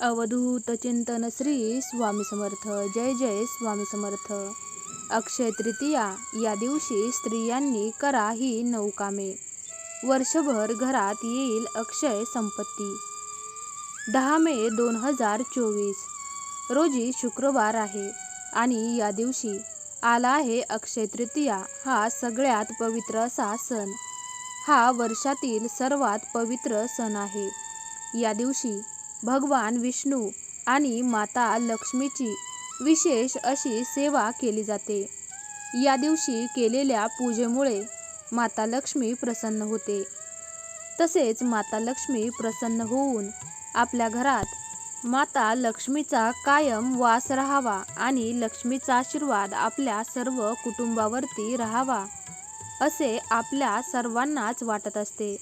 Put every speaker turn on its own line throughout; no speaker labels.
अवधूत चिंतन श्री स्वामी समर्थ. जय जय स्वामी समर्थ. अक्षय तृतीया या दिवशी स्त्रियांनी करा ही नऊ कामे वर्षभर घरात येईल अक्षय संपत्ती. दहा मे दोन हजार चोवीस. रोजी शुक्रवार आहे आणि या दिवशी आला आहे अक्षय तृतीया हा सगळ्यात पवित्र असा सण. हा वर्षातील सर्वात पवित्र सण आहे. या दिवशी भगवान विष्णू आणि माता लक्ष्मीची विशेष अशी सेवा केली जाते. या दिवशी केलेल्या पूजेमुळे माता लक्ष्मी प्रसन्न होते. तसेच माता लक्ष्मी प्रसन्न होऊन आपल्या घरात माता लक्ष्मीचा कायम वास राहावा आणि लक्ष्मीचा आशीर्वाद आपल्या सर्व कुटुंबावरती राहावा असे आपल्या सर्वांनाच वाटत असते.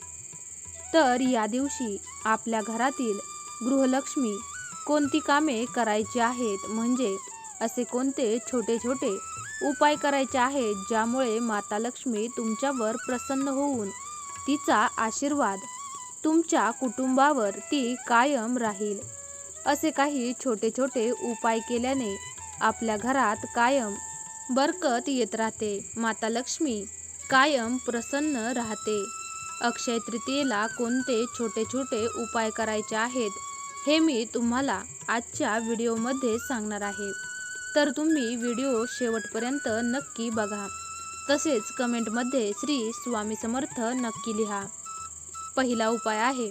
तर या दिवशी आपल्या घरातील गृहलक्ष्मी कोणती कामे करायची आहेत म्हणजे असे कोणते छोटे छोटे उपाय करायचे आहेत ज्यामुळे माता लक्ष्मी तुमच्यावर प्रसन्न होऊन तिचा आशीर्वाद तुमच्या कुटुंबावर ती कायम राहील. असे काही छोटे छोटे उपाय केल्याने आपल्या घरात कायम बरकत येत राहते. माता लक्ष्मी कायम प्रसन्न राहते. अक्षय तृतीयेला कोणते छोटे छोटे उपाय करायचे आहेत हे मी तुम्हाला आजच्या व्हिडिओमध्ये सांगणार आहे. तर तुम्ही व्हिडिओ शेवटपर्यंत नक्की बघा. तसेच कमेंटमध्ये श्री स्वामी समर्थ नक्की लिहा. पहिला उपाय आहे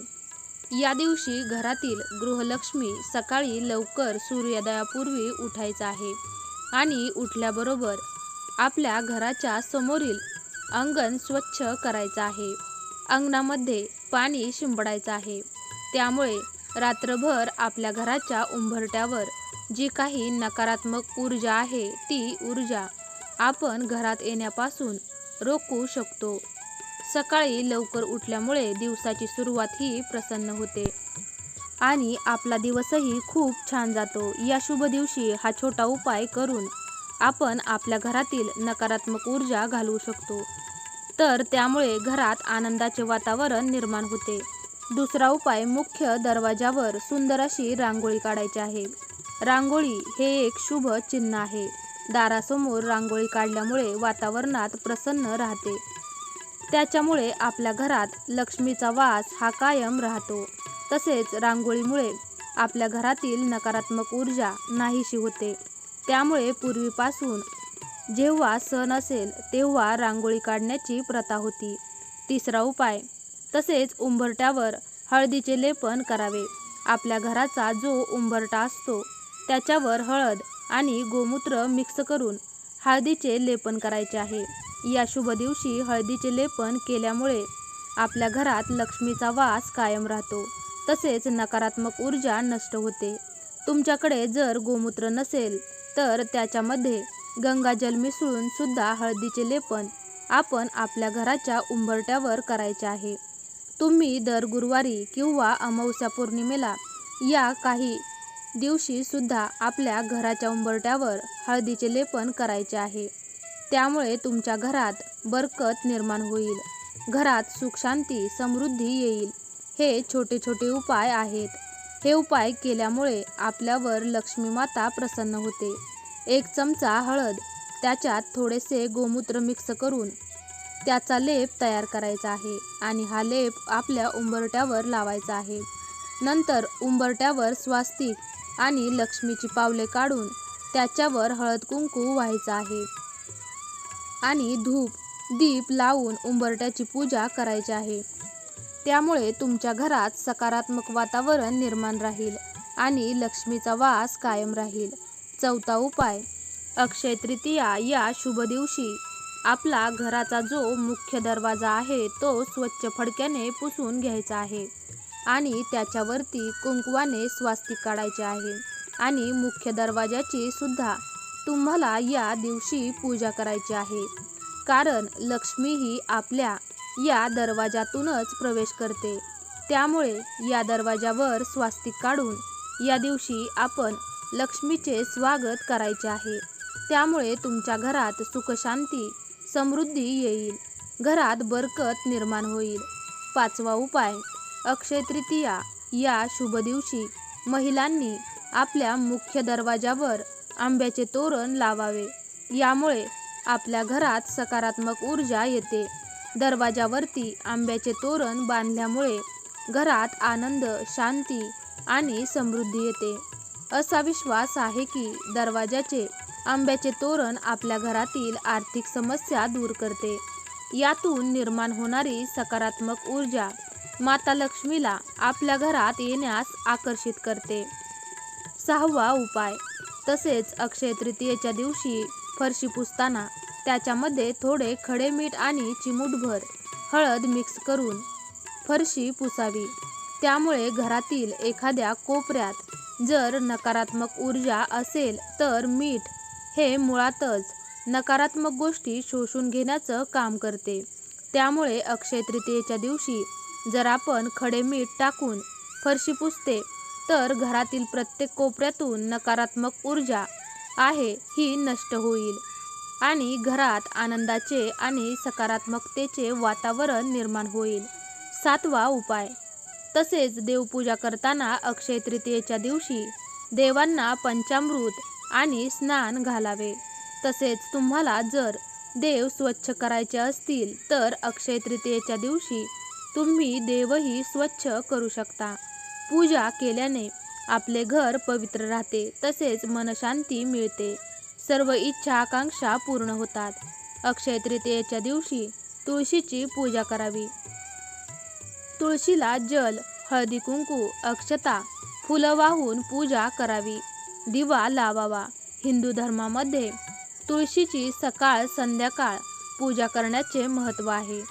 या दिवशी घरातील गृहलक्ष्मी सकाळी लवकर सूर्योदयापूर्वी उठायचं आहे आणि उठल्याबरोबर आपल्या घराच्या समोरील अंगण स्वच्छ करायचं आहे. अंगणामध्ये पाणी शिंपडायचं आहे. त्यामुळे रात्रभर आपल्या घराच्या उंबरट्यावर जी काही नकारात्मक ऊर्जा आहे ती ऊर्जा आपण घरात येण्यापासून रोखू शकतो. सकाळी लवकर उठल्यामुळे दिवसाची सुरुवात ही प्रसन्न होते. आणि आपला दिवसही खूप छान जातो. या शुभ दिवशी हा छोटा उपाय करून आपण आपल्या घरातील नकारात्मक ऊर्जा घालवू शकतो. तर त्यामुळे घरात आनंदाचे वातावरण निर्माण होते. दुसरा उपाय मुख्य दरवाजावर सुंदर अशी रांगोळी काढायची आहे. रांगोळी हे एक शुभ चिन्ह आहे. दारासमोर रांगोळी काढल्यामुळे वातावरणात प्रसन्न राहते. त्याच्यामुळे आपल्या घरात लक्ष्मीचा वास हा कायम राहतो. तसेच रांगोळीमुळे आपल्या घरातील नकारात्मक ऊर्जा नाहीशी होते. त्यामुळे पूर्वीपासून जेव्हा सण असेल तेव्हा रांगोळी काढण्याची प्रथा होती. तिसरा उपाय तसेच उंबरट्यावर हळदीचे लेपन करावे. आपल्या घराचा जो उंबरटा असतो त्याच्यावर हळद आणि गोमूत्र मिक्स करून हळदीचे लेपन करायचे आहे. या शुभ दिवशी हळदीचे लेपन केल्यामुळे आपल्या घरात लक्ष्मीचा वास कायम राहतो. तसेच नकारात्मक ऊर्जा नष्ट होते. तुमच्याकडे जर गोमूत्र नसेल तर त्याच्यामध्ये गंगाजल मिसळून सुद्धा हळदीचे लेपन आपण आपल्या घराच्या उंबरट्यावर करायचे आहे. तुम्ही दर गुरुवारी किंवा अमावस्या पौर्णिमेला या काही दिवशी सुद्धा आपल्या घराच्या उंबरट्यावर हळदीचे लेपन करायचे आहे. त्यामुळे तुमच्या घरात बरकत निर्माण होईल. घरात सुखशांती समृद्धी येईल. हे छोटे छोटे उपाय आहेत. हे उपाय केल्यामुळे आपल्यावर लक्ष्मी माता प्रसन्न होते. एक चमचा हळद त्याच्यात थोडेसे गोमूत्र मिक्स करून त्याचा लेप तयार करायचा आहे आणि हा लेप आपल्या उंबरट्यावर लावायचा आहे. नंतर उंबरट्यावर स्वास्तिक आणि लक्ष्मीची पावले काढून त्याच्यावर हळद कुंकू व्हायचं आहे. आणि धूप दीप लावून उंबरट्याची पूजा करायची आहे. त्यामुळे तुमच्या घरात सकारात्मक वातावरण निर्माण राहील आणि लक्ष्मीचा वास कायम राहील. चौथा उपाय अक्षय तृतीया या शुभ दिवशी आपला घराचा जो मुख्य दरवाजा आहे तो स्वच्छ फडक्याने पुसून घ्यायचा आहे आणि त्याच्यावरती कुंकवाने स्वास्तिक काढायचे आहे आणि मुख्य दरवाजाची सुद्धा तुम्हाला या दिवशी पूजा करायची आहे. कारण लक्ष्मी ही आपल्या या दरवाजातूनच प्रवेश करते. त्यामुळे या दरवाजावर स्वास्तिक काढून या दिवशी आपण लक्ष्मीचे स्वागत करायचे आहे. त्यामुळे तुमच्या घरात सुखशांती समृद्धी येईल. घरात बरकत निर्माण होईल. पाचवा उपाय अक्षय तृतीया या शुभ दिवशी महिलांनी आपल्या मुख्य दरवाजावर आंब्याचे तोरण लावावे. यामुळे आपल्या घरात सकारात्मक ऊर्जा येते. दरवाजावरती आंब्याचे तोरण बांधल्यामुळे घरात आनंद शांती आणि समृद्धी येते. असा विश्वास आहे की दरवाजाचे आंब्याचे तोरण आपल्या घरातील आर्थिक समस्या दूर करते. यातून निर्माण होणारी सकारात्मक ऊर्जा माता लक्ष्मीला आपल्या घरात येण्यास आकर्षित करते. सहावा उपाय. तसेच अक्षय तृतीयेच्या दिवशी फरशी पुसताना त्याच्यामध्ये थोडे खडे मीठ आणि चिमूटभर हळद मिक्स करून फरशी पुसावी. त्यामुळे घरातील एखाद्या कोपऱ्यात जर नकारात्मक ऊर्जा असेल तर मीठ हे मुळातच नकारात्मक गोष्टी शोषून घेण्याचं काम करते. त्यामुळे अक्षय तृतीयेच्या दिवशी जर आपण खडे मीठ टाकून फरशी पुसते तर घरातील प्रत्येक कोपऱ्यातून नकारात्मक ऊर्जा आहे ही नष्ट होईल. आणि घरात आनंदाचे आणि सकारात्मकतेचे वातावरण निर्माण होईल. सातवा उपाय. तसेच देवपूजा करताना अक्षय तृतीयेच्या दिवशी देवांना पंचामृत आणि स्नान घालावे. तसेच तुम्हाला जर देव स्वच्छ करायचे असतील तर अक्षय तृतीयेच्या दिवशी तुम्ही देवही स्वच्छ करू शकता. पूजा केल्याने आपले घर पवित्र राहते तसेच मनशांती मिळते. सर्व इच्छा आकांक्षा पूर्ण होतात. अक्षय तृतीयेच्या दिवशी तुळशीची पूजा करावी. तुळशीला जल हळदी कुंकू अक्षता फुलं वाहून पूजा करावी. दिवा लावावा. हिंदू धर्मामध्ये तुळशीची सकाळ संध्याकाळ पूजा करण्याचे महत्त्व आहे.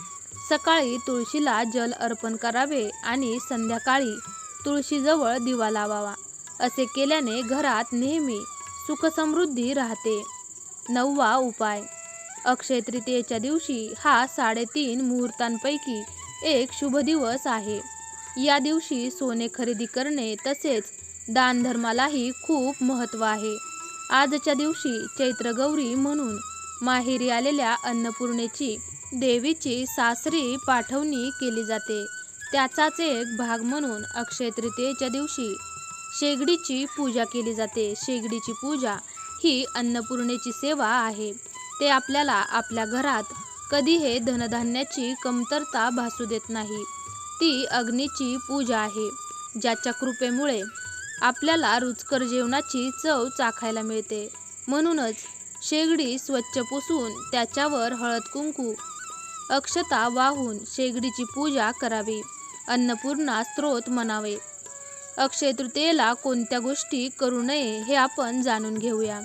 सकाळी तुळशीला जल अर्पण करावे आणि संध्याकाळी तुळशीजवळ दिवा लावावा. असे केल्याने घरात नेहमी सुखसमृद्धी राहते. नववा उपाय. अक्षय तृतीयेच्या दिवशी हा साडेतीन मुहूर्तांपैकी एक शुभ दिवस आहे. या दिवशी सोने खरेदी करणे तसेच दानधर्मालाही खूप महत्त्व आहे. आजच्या दिवशी चैत्रगौरी म्हणून माहेरी आलेल्या अन्नपूर्णेची देवीची सासरी पाठवणी केली जाते. त्याचाच एक भाग म्हणून अक्षय तृतीयेच्या दिवशी शेगडीची पूजा केली जाते. शेगडीची पूजा ही अन्नपूर्णेची सेवा आहे. ते आपल्याला आपल्या घरात कधी हे धनधान्याची कमतरता भासू देत नाही. ती अग्नीची पूजा आहे ज्याच्या कृपेमुळे आपल्याला रुचकर जेवणाची चव चाखायला मिळते. म्हणूनच शेगडी स्वच्छ पुसून त्याच्यावर हळद कुंकू अक्षता वाहून शेगडीची पूजा करावी अन्नपूर्णा स्त्रोत म्हणावे. अक्षय तृतीयेला कोणत्या गोष्टी करू नये हे आपण जाणून घेऊया.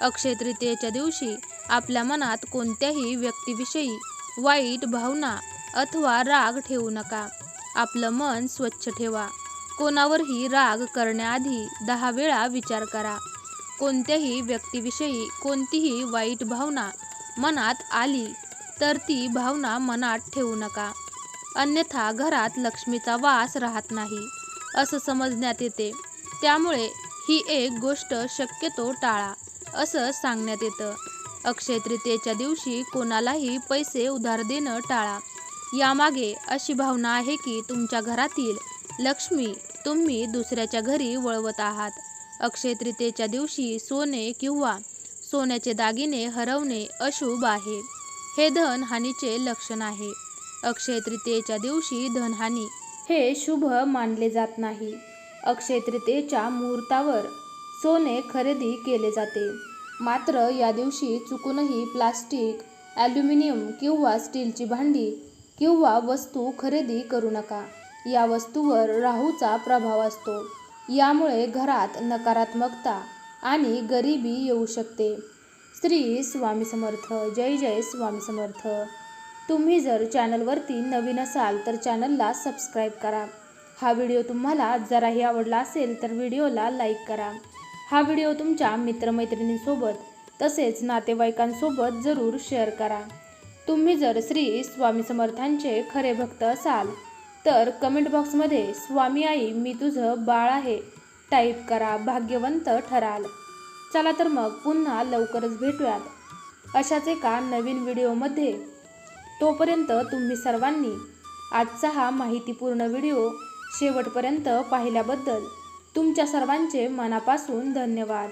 अक्षय तृतीयेच्या दिवशी आपल्या मनात कोणत्याही व्यक्तीविषयी वाईट भावना अथवा राग ठेवू नका. आपलं मन स्वच्छ ठेवा. कोणावरही राग करण्याआधी दहा वेळा विचार करा. कोणत्याही व्यक्तीविषयी कोणतीही वाईट भावना मनात आली तर ती भावना मनात ठेवू नका. अन्यथा घरात लक्ष्मीचा वास राहत नाही असं समजण्यात येते. त्यामुळे ही एक गोष्ट शक्यतो टाळा असं सांगण्यात येतं. अक्षय तृतीयेच्या दिवशी कोणालाही पैसे उधार देणं टाळा. यामागे अशी भावना आहे की तुमच्या घरातील लक्ष्मी तुम्ही दुसऱ्याच्या घरी वळवत आहात. अक्षय तृतीयेच्या दिवशी सोने किंवा सोन्याचे दागिने हरवणे अशुभ आहे. हे धनहानीचे लक्षण आहे. अक्षय तृतीयेच्या दिवशी धनहानी हे शुभ मानले जात नाही. अक्षय तृतीयेच्या मुहूर्तावर सोने खरेदी केले जाते. मात्र या दिवशी चुकूनही प्लास्टिक ॲल्युमिनियम किंवा स्टीलची भांडी किंवा वस्तू खरेदी करू नका. या वस्तूवर राहूचा प्रभाव असतो. यामुळे घरात नकारात्मकता आणि गरिबी येऊ शकते. श्री स्वामी समर्थ. जय जय स्वामी समर्थ. तुम्ही जर चॅनलवरती नवीन असाल तर चॅनलला सबस्क्राईब करा. हा व्हिडिओ तुम्हाला जराही आवडला असेल तर व्हिडिओला लाईक करा. हा व्हिडिओ तुमच्या मित्रमैत्रिणींसोबत तसेच नातेवाईकांसोबत जरूर शेअर करा. तुम्ही जर श्री स्वामी समर्थांचे खरे भक्त असाल तर कमेंट बॉक्समध्ये स्वामी आई मी तुझं बाळ आहे. टाईप करा भाग्यवंत ठराल. चला तर मग पुन्हा लवकरच भेटूयात. अशाच एका नवीन व्हिडिओमध्ये. तोपर्यंत तुम्ही सर्वांनी आजचा हा माहितीपूर्ण व्हिडिओ शेवटपर्यंत पाहिल्याबद्दल तुमच्या सर्वांचे मनापासून धन्यवाद.